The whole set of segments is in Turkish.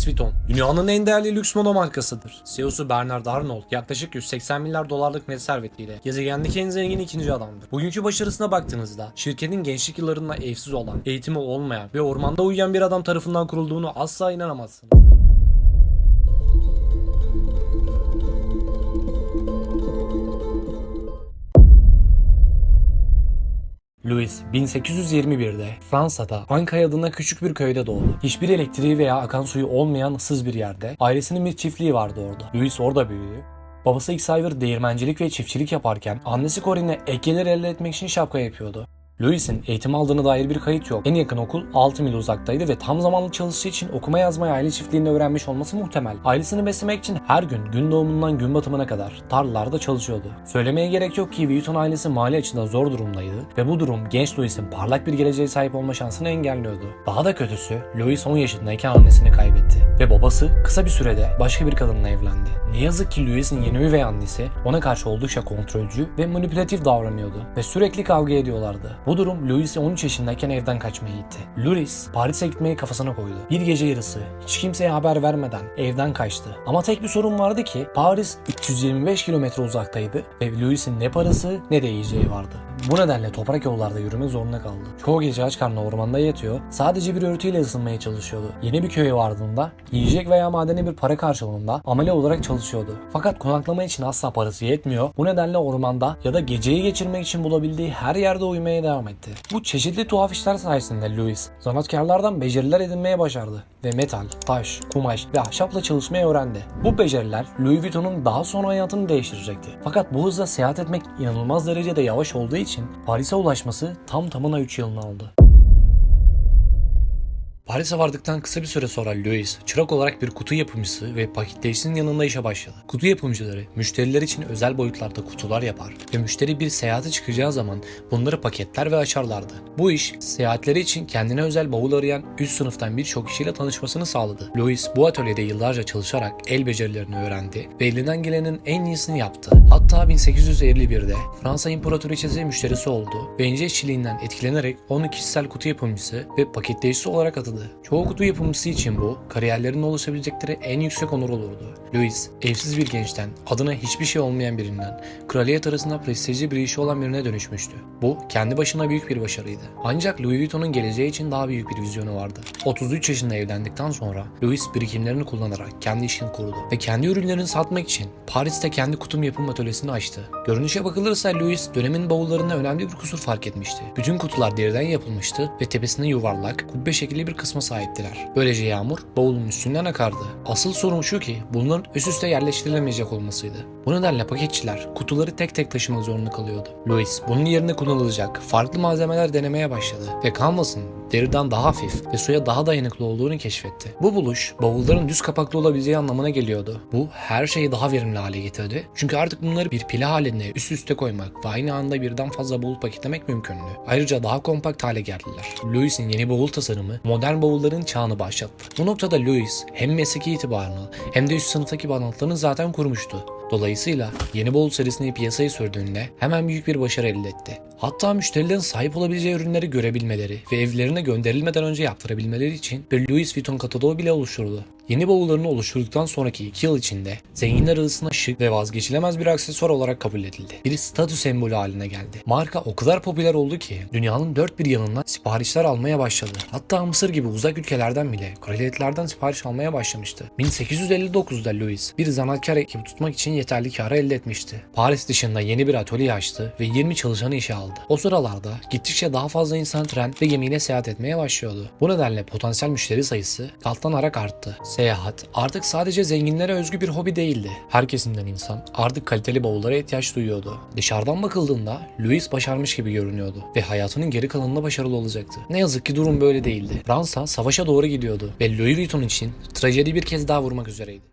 Louis Vuitton dünyanın en değerli lüks moda markasıdır. CEO'su Bernard Arnault yaklaşık 180 milyar dolarlık net servetiyle gezegendeki en zengin ikinci adamdır. Bugünkü başarısına baktığınızda şirketin gençlik yıllarında evsiz olan, eğitimi olmayan ve ormanda uyuyan bir adam tarafından kurulduğunu asla inanamazsınız. Louis 1821'de Fransa'da Ankay adında küçük bir köyde doğdu. Hiçbir elektriği veya akan suyu olmayan ıssız bir yerde ailesinin bir çiftliği vardı orada. Louis orada büyüdü. Babası Xavier değirmencilik ve çiftçilik yaparken annesi Corinne ek gelir elde etmek için şapka yapıyordu. Louis'in eğitim aldığına dair bir kayıt yok. En yakın okul 6 mil uzaktaydı ve tam zamanlı çalıştığı için okuma yazmayı aile çiftliğinde öğrenmiş olması muhtemel. Ailesini beslemek için her gün gün doğumundan gün batımına kadar tarlalarda çalışıyordu. Söylemeye gerek yok ki Vuitton ailesi mali açıdan zor durumdaydı ve bu durum genç Louis'in parlak bir geleceğe sahip olma şansını engelliyordu. Daha da kötüsü Louis 10 yaşındayken annesini kaybetti ve babası kısa bir sürede başka bir kadınla evlendi. Ne yazık ki Louis'in yeni üvey annesi ona karşı oldukça kontrolcü ve manipülatif davranıyordu ve sürekli kavga ediyorlardı. Bu durum Louis'i 13 yaşındayken evden kaçmaya itti. Louis Paris'e gitmeyi kafasına koydu. Bir gece yarısı hiç kimseye haber vermeden evden kaçtı. Ama tek bir sorun vardı ki Paris 325 kilometre uzaktaydı ve Louis'in ne parası ne de yiyeceği vardı. Bu nedenle toprak yollarda yürümek zorunda kaldı. Çoğu gece aç karnına ormanda yatıyor, sadece bir örtüyle ısınmaya çalışıyordu. Yeni bir köye vardığında yiyecek veya madeni bir para karşılığında amele olarak çalışıyordu. Fakat konaklama için asla parası yetmiyor. Bu nedenle ormanda ya da geceyi geçirmek için bulabildiği her yerde uyumaya devam etti. Bu çeşitli tuhaf işler sayesinde Louis sanatkarlardan beceriler edinmeye başardı ve metal, taş, kumaş ve ahşapla çalışmayı öğrendi. Bu beceriler Louis Vuitton'un daha sonra hayatını değiştirecekti. Fakat bu hızla seyahat etmek inanılmaz derecede yavaş olduğu için Paris'e ulaşması tam tamına 3 yılını aldı. Paris'e vardıktan kısa bir süre sonra Louis, çırak olarak bir kutu yapımcısı ve paketleyicisinin yanında işe başladı. Kutu yapımcıları, müşteriler için özel boyutlarda kutular yapar ve müşteri bir seyahate çıkacağı zaman bunları paketler ve açarlardı. Bu iş, seyahatleri için kendine özel bavul arayan üst sınıftan birçok kişiyle tanışmasını sağladı. Louis bu atölyede yıllarca çalışarak el becerilerini öğrendi ve elinden gelenin en iyisini yaptı. Hatta 1851'de Fransa İmparatoriçesi müşterisi oldu ve ince işçiliğinden etkilenerek onu kişisel kutu yapımcısı ve paketleyicisi olarak atadı. Çoğu kutu yapımcısı için bu, kariyerlerinde ulaşabilecekleri en yüksek onur olurdu. Louis, evsiz bir gençten, adına hiçbir şey olmayan birinden, kraliyet arasında prestijli bir işi olan birine dönüşmüştü. Bu, kendi başına büyük bir başarıydı. Ancak Louis Vuitton'un geleceği için daha büyük bir vizyonu vardı. 33 yaşında evlendikten sonra Louis birikimlerini kullanarak kendi işini kurdu ve kendi ürünlerini satmak için Paris'te kendi kutum yapım atölyesini açtı. Görünüşe bakılırsa Louis dönemin bavullarında önemli bir kusur fark etmişti. Bütün kutular deriden yapılmıştı ve tepesinde yuvarlak, kubbe şekilli bir kısma sahiptiler. Böylece yağmur bavulun üstünden akardı. Asıl sorun şu ki bunların üst üste yerleştirilemeyecek olmasıydı. Bu nedenle paketçiler kutuları tek tek taşımak zorunda kalıyordu. Louis bunun yerine kullanılacak farklı malzemeler denemeye başladı ve Canvas'ın deriden daha hafif ve suya daha dayanıklı olduğunu keşfetti. Bu buluş bavulların düz kapaklı olabileceği anlamına geliyordu. Bu her şeyi daha verimli hale getirdi. Çünkü artık bunları bir pile halinde üst üste koymak ve aynı anda birden fazla bavul paketlemek mümkündü. Ayrıca daha kompakt hale geldiler. Louis'in yeni bavul tasarımı modern bavulların çağını başlattı. Bu noktada Louis hem mesleki itibarını hem de üst sınıftaki banatlarını zaten kurmuştu. Dolayısıyla yeni bavul serisini piyasaya sürdüğünde hemen büyük bir başarı elde etti. Hatta müşterilerin sahip olabileceği ürünleri görebilmeleri ve evlerine gönderilmeden önce yaptırabilmeleri için bir Louis Vuitton kataloğu bile oluşturuldu. Yeni bavullarını oluşturduktan sonraki 2 yıl içinde zenginler arasında şık ve vazgeçilemez bir aksesuar olarak kabul edildi. Bir statü sembolü haline geldi. Marka o kadar popüler oldu ki dünyanın dört bir yanından siparişler almaya başladı. Hatta Mısır gibi uzak ülkelerden bile kraliyetlerden sipariş almaya başlamıştı. 1859'da Louis bir zanaatkar ekibi tutmak için yeterli karı elde etmişti. Paris dışında yeni bir atölye açtı ve 20 çalışanı işe aldı. O sıralarda gittikçe daha fazla insan tren ve gemiyle seyahat etmeye başlıyordu. Bu nedenle potansiyel müşteri sayısı katlanarak arttı. Seyahat artık sadece zenginlere özgü bir hobi değildi. Her kesimden insan artık kaliteli bavullara ihtiyaç duyuyordu. Dışarıdan bakıldığında Louis başarmış gibi görünüyordu ve hayatının geri kalanında başarılı olacaktı. Ne yazık ki durum böyle değildi. Fransa savaşa doğru gidiyordu ve Louis Vuitton için trajedi bir kez daha vurmak üzereydi.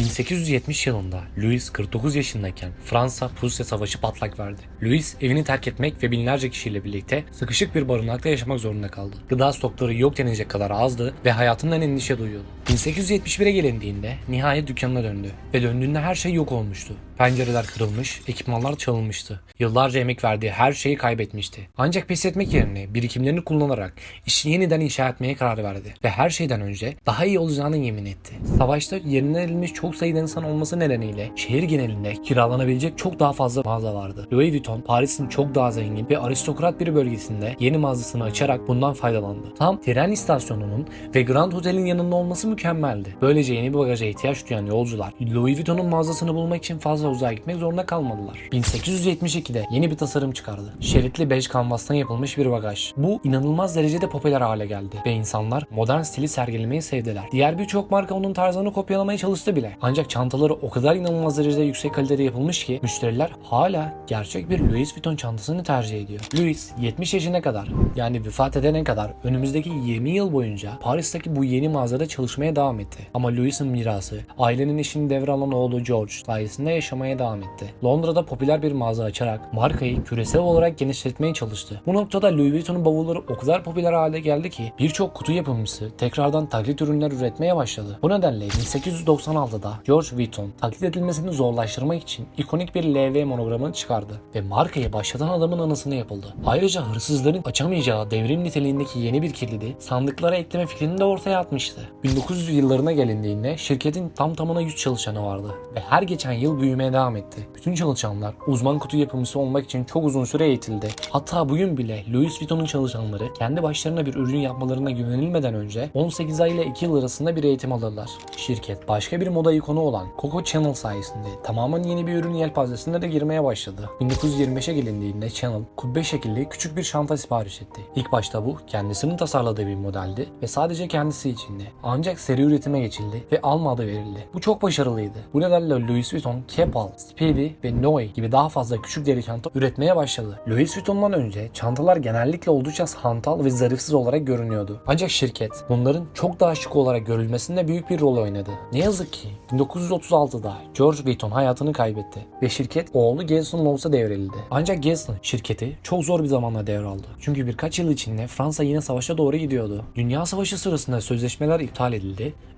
1870 yılında Louis 49 yaşındayken Fransa-Prusya savaşı patlak verdi. Louis evini terk etmek ve binlerce kişiyle birlikte sıkışık bir barınakta yaşamak zorunda kaldı. Gıda stokları yok denilecek kadar azdı ve hayatından endişe duyuyordu. 1871'e gelindiğinde nihayet dükkanına döndü ve döndüğünde her şey yok olmuştu. Pencereler kırılmış, ekipmanlar çalınmıştı. Yıllarca emek verdiği her şeyi kaybetmişti. Ancak pes etmek yerine birikimlerini kullanarak işi yeniden inşa etmeye karar verdi ve her şeyden önce daha iyi olacağını yemin etti. Savaşta yerinden edilmiş çok sayıda insan olması nedeniyle şehir genelinde kiralanabilecek çok daha fazla mağaza vardı. Louis Vuitton, Paris'in çok daha zengin ve aristokrat bir bölgesinde yeni mağazasını açarak bundan faydalandı. Tam tren istasyonunun ve Grand Hotel'in yanında olması mükemmeldi. Böylece yeni bir bagaja ihtiyaç duyan yolcular Louis Vuitton'un mağazasını bulmak için fazla uzağa gitmek zorunda kalmadılar. 1872'de yeni bir tasarım çıkardı. Şeritli bej kanvastan yapılmış bir bagaj. Bu inanılmaz derecede popüler hale geldi ve insanlar modern stili sergilemeyi sevdiler. Diğer birçok marka onun tarzını kopyalamaya çalıştı bile. Ancak çantaları o kadar inanılmaz derecede yüksek kalitede yapılmış ki müşteriler hala gerçek bir Louis Vuitton çantasını tercih ediyor. Louis 70 yaşına kadar yani vefat edene kadar önümüzdeki 20 yıl boyunca Paris'teki bu yeni mağazada çalışmaya devam etti. Ama Louis'in mirası ailenin işini devralan oğlu George sayesinde yaşamaya devam etti. Londra'da popüler bir mağaza açarak markayı küresel olarak genişletmeye çalıştı. Bu noktada Louis Vuitton'un bavulları o kadar popüler hale geldi ki birçok kutu yapımcısı tekrardan taklit ürünler üretmeye başladı. Bu nedenle 1896'da George Vuitton taklit edilmesini zorlaştırmak için ikonik bir LV monogramını çıkardı ve markayı başlatan adamın anısına yapıldı. Ayrıca hırsızların açamayacağı devrim niteliğindeki yeni bir kilidi sandıklara ekleme fikrini de ortaya atmıştı. 1900 yıllarına gelindiğinde şirketin tam tamına 100 çalışanı vardı ve her geçen yıl büyümeye devam etti. Bütün çalışanlar uzman kutu yapımcısı olmak için çok uzun süre eğitildi. Hatta bugün bile Louis Vuitton'un çalışanları kendi başlarına bir ürün yapmalarına güvenilmeden önce 18 ay ile 2 yıl arasında bir eğitim alırlar. Şirket başka bir moda ikonu olan Coco Chanel sayesinde tamamen yeni bir ürün yelpazesine de girmeye başladı. 1925'e gelindiğinde Chanel kubbe şekilli küçük bir çanta sipariş etti. İlk başta bu kendisinin tasarladığı bir modeldi ve sadece kendisi içindi. Ancak seri üretime geçildi ve Alma adı verildi. Bu çok başarılıydı. Bu nedenle Louis Vuitton, Keppel, Speedy ve Noe gibi daha fazla küçük deri çanta üretmeye başladı. Louis Vuitton'dan önce çantalar genellikle oldukça hantal ve zarifsiz olarak görünüyordu. Ancak şirket bunların çok daha şık olarak görülmesinde büyük bir rol oynadı. Ne yazık ki 1936'da George Vuitton hayatını kaybetti ve şirket oğlu Gelson Lowes'a devredildi. Ancak Gelson şirketi çok zor bir zamanla devraldı. Çünkü birkaç yıl içinde Fransa yine savaşa doğru gidiyordu. Dünya Savaşı sırasında sözleşmeler iptal edildi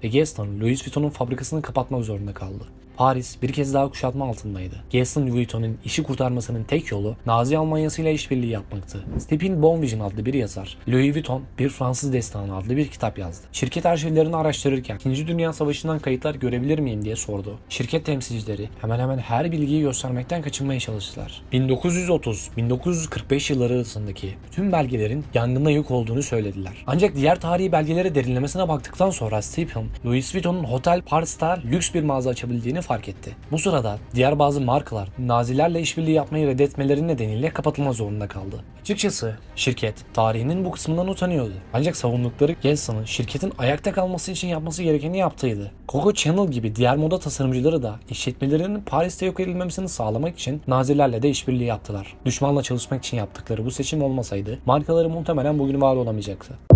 ve Gaston Louis Vuitton'un fabrikasını kapatmak zorunda kaldı. Paris bir kez daha kuşatma altındaydı. Gaston Vuitton'un işi kurtarmasının tek yolu Nazi Almanyası ile işbirliği yapmaktı. Stephen Bonvision adlı bir yazar, Louis Vuitton bir Fransız destanı adlı bir kitap yazdı. Şirket arşivlerini araştırırken 2. Dünya Savaşı'ndan kayıtlar görebilir miyim diye sordu. Şirket temsilcileri hemen hemen her bilgiyi göstermekten kaçınmaya çalıştılar. 1930-1945 yılları arasındaki bütün belgelerin yangında yok olduğunu söylediler. Ancak diğer tarihi belgelere derinlemesine baktıktan sonra Stephen, Louis Vuitton'un Hotel Paris'ta lüks bir mağaza açabildiğini fark etti. Bu sırada diğer bazı markalar Nazilerle işbirliği yapmayı reddetmeleri nedeniyle kapatılma zorunda kaldı. Açıkçası şirket tarihinin bu kısmından utanıyordu. Ancak savundukları Gelson'ın şirketin ayakta kalması için yapması gerekeni yaptıydı. Coco Chanel gibi diğer moda tasarımcıları da işletmelerinin Paris'te yok edilmemesini sağlamak için Nazilerle de işbirliği yaptılar. Düşmanla çalışmak için yaptıkları bu seçim olmasaydı markaları muhtemelen bugün var olamayacaktı.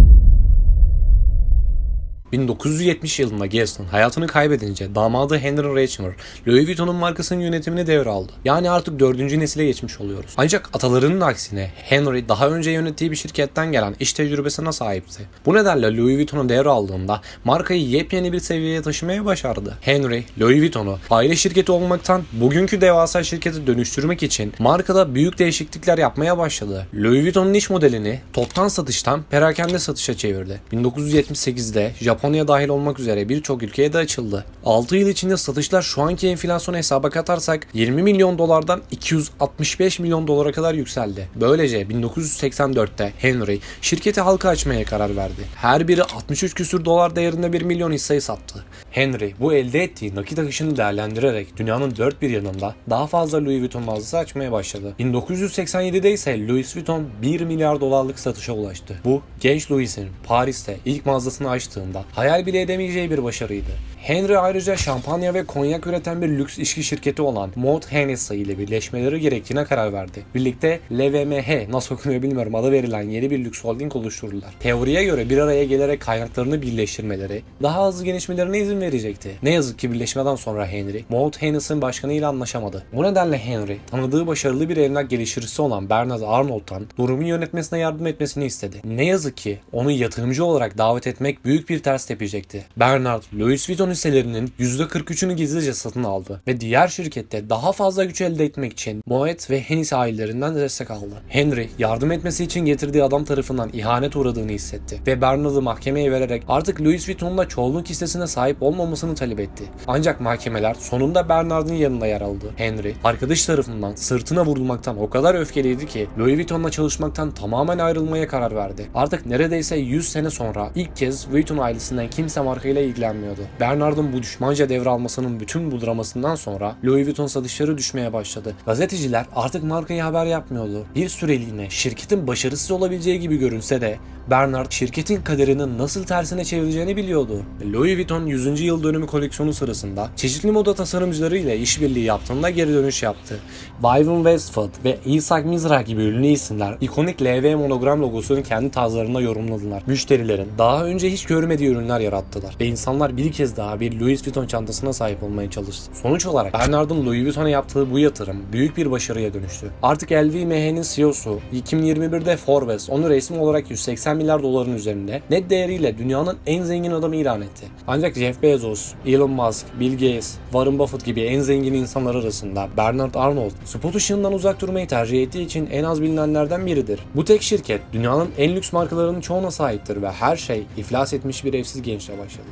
1970 yılında Gelson hayatını kaybedince damadı Henry Reichner, Louis Vuitton'un markasının yönetimini devraldı. Yani artık dördüncü nesile geçmiş oluyoruz. Ancak atalarının aksine Henry daha önce yönettiği bir şirketten gelen iş tecrübesine sahipti. Bu nedenle Louis Vuitton'u devraldığında markayı yepyeni bir seviyeye taşımaya başardı. Henry, Louis Vuitton'u aile şirketi olmaktan bugünkü devasa şirkete dönüştürmek için markada büyük değişiklikler yapmaya başladı. Louis Vuitton'un iş modelini toptan satıştan perakende satışa çevirdi. 1978'de Japonya dahil olmak üzere birçok ülkeye de açıldı. 6 yıl içinde satışlar şu anki enflasyonu hesaba katarsak 20 milyon dolardan 265 milyon dolara kadar yükseldi. Böylece 1984'te Henry şirketi halka açmaya karar verdi. Her biri 63 küsür dolar değerinde 1 milyon hisseyi sattı. Henry bu elde ettiği nakit akışını değerlendirerek dünyanın dört bir yanında daha fazla Louis Vuitton mağazası açmaya başladı. 1987'de ise Louis Vuitton 1 milyar dolarlık satışa ulaştı. Bu genç Louis'in Paris'te ilk mağazasını açtığında hayal bile edemeyeceği bir başarıydı. Henry ayrıca şampanya ve konyak üreten bir lüks içki şirketi olan Mount Hennessy ile birleşmeleri gerektiğine karar verdi. Birlikte LVMH nasıl okunuyor bilmiyorum adı verilen yeni bir lüks holding oluşturdular. Teoriye göre bir araya gelerek kaynaklarını birleştirmeleri daha hızlı gelişmelerine izin verecekti. Ne yazık ki birleşmeden sonra Henry, Mount Hennessy'nin başkanı ile anlaşamadı. Bu nedenle Henry, tanıdığı başarılı bir emlak geliştiricisi olan Bernard Arnold'tan durumun yönetmesine yardım etmesini istedi. Ne yazık ki onu yatırımcı olarak davet etmek büyük bir ters tepecekti. Bernard, Louis Vuitton hisselerinin %43'ünü gizlice satın aldı ve diğer şirkette daha fazla güç elde etmek için Moet ve Hennessy ailelerinden destek aldı. Henry, yardım etmesi için getirdiği adam tarafından ihanet uğradığını hissetti ve Bernard'ı mahkemeye vererek artık Louis Vuitton'la çoğunluk hissesine sahip olmamasını talep etti. Ancak mahkemeler sonunda Bernard'ın yanında yer aldı. Henry, arkadaş tarafından sırtına vurulmaktan o kadar öfkeliydi ki Louis Vuitton'la çalışmaktan tamamen ayrılmaya karar verdi. Artık neredeyse 100 sene sonra ilk kez Vuitton ailesinden kimse markayla ilgilenmiyordu. Bernard'ın bu düşmanca devralmasının bütün bu dramasından sonra Louis Vuitton satışları düşmeye başladı. Gazeteciler artık markayı haber yapmıyordu. Bir süreliğine şirketin başarısız olabileceği gibi görünse de Bernard şirketin kaderini nasıl tersine çevireceğini biliyordu. Louis Vuitton 100. yıl dönümü koleksiyonu sırasında çeşitli moda tasarımcılarıyla işbirliği yaptığında geri dönüş yaptı. Vivian Westwood ve Isaac Mizrahi gibi ünlü isimler ikonik LV monogram logosunu kendi tarzlarında yorumladılar. Müşterilerin daha önce hiç görmediği ürünler yarattılar ve insanlar bir kez daha bir Louis Vuitton çantasına sahip olmaya çalıştı. Sonuç olarak Bernard'ın Louis Vuitton'a yaptığı bu yatırım büyük bir başarıya dönüştü. Artık LVMH'nin CEO'su 2021'de Forbes onu resmi olarak 180 milyar doların üzerinde net değeriyle dünyanın en zengin adamı ilan etti. Ancak Jeff Bezos, Elon Musk, Bill Gates, Warren Buffett gibi en zengin insanlar arasında Bernard Arnold spot ışığından uzak durmayı tercih ettiği için en az bilinenlerden biridir. Bu tek şirket dünyanın en lüks markalarının çoğuna sahiptir ve her şey iflas etmiş bir evsiz gençle başladı.